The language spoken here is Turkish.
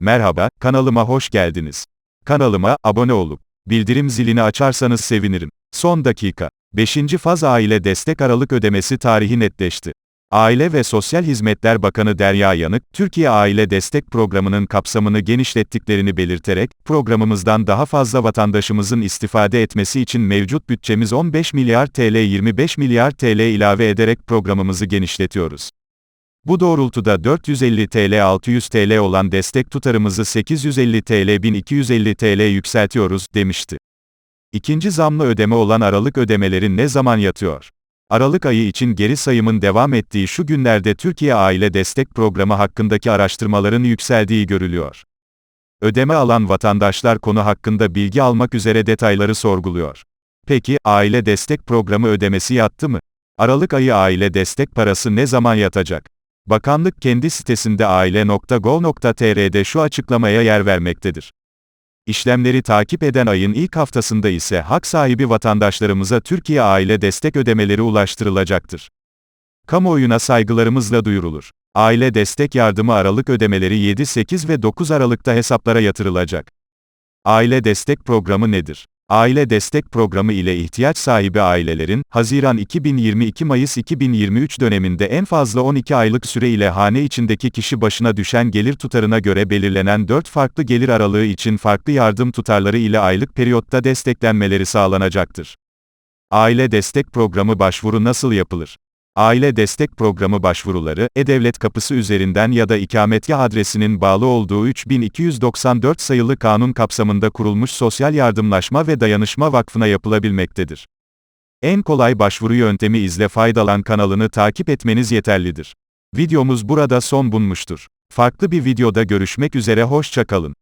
Merhaba, kanalıma hoş geldiniz. Kanalıma abone olup bildirim zilini açarsanız sevinirim. Son dakika. 5. faz aile destek aralık ödemesi tarihi netleşti. Aile ve Sosyal Hizmetler Bakanı Derya Yanık, Türkiye Aile Destek Programı'nın kapsamını genişlettiklerini belirterek, programımızdan daha fazla vatandaşımızın istifade etmesi için mevcut bütçemiz 15 milyar TL 25 milyar TL ilave ederek programımızı genişletiyoruz. Bu doğrultuda 450 TL 600 TL olan destek tutarımızı 850 TL 1250 TL yükseltiyoruz, demişti. İkinci zamlı ödeme olan Aralık ödemeleri ne zaman yatıyor? Aralık ayı için geri sayımın devam ettiği şu günlerde Türkiye Aile Destek Programı hakkındaki araştırmaların yükseldiği görülüyor. Ödeme alan vatandaşlar konu hakkında bilgi almak üzere detayları sorguluyor. Peki, Aile Destek Programı ödemesi yattı mı? Aralık ayı aile destek parası ne zaman yatacak? Bakanlık kendi sitesinde aile.gov.tr'de şu açıklamaya yer vermektedir. İşlemleri takip eden ayın ilk haftasında ise hak sahibi vatandaşlarımıza Türkiye aile destek ödemeleri ulaştırılacaktır. Kamuoyuna saygılarımızla duyurulur. Aile destek yardımı Aralık ödemeleri 7, 8 ve 9 Aralık'ta hesaplara yatırılacak. Aile destek programı nedir? Aile Destek Programı ile ihtiyaç sahibi ailelerin, Haziran 2022-Mayıs 2023 döneminde en fazla 12 aylık süre ile hane içindeki kişi başına düşen gelir tutarına göre belirlenen 4 farklı gelir aralığı için farklı yardım tutarları ile aylık periyotta desteklenmeleri sağlanacaktır. Aile Destek Programı başvuru nasıl yapılır? Aile Destek Programı başvuruları, E-Devlet kapısı üzerinden ya da ikametgah adresinin bağlı olduğu 3294 sayılı kanun kapsamında kurulmuş Sosyal Yardımlaşma ve Dayanışma Vakfı'na yapılabilmektedir. En kolay başvuru yöntemi izle faydalan kanalını takip etmeniz yeterlidir. Videomuz burada son bulmuştur. Farklı bir videoda görüşmek üzere hoşçakalın.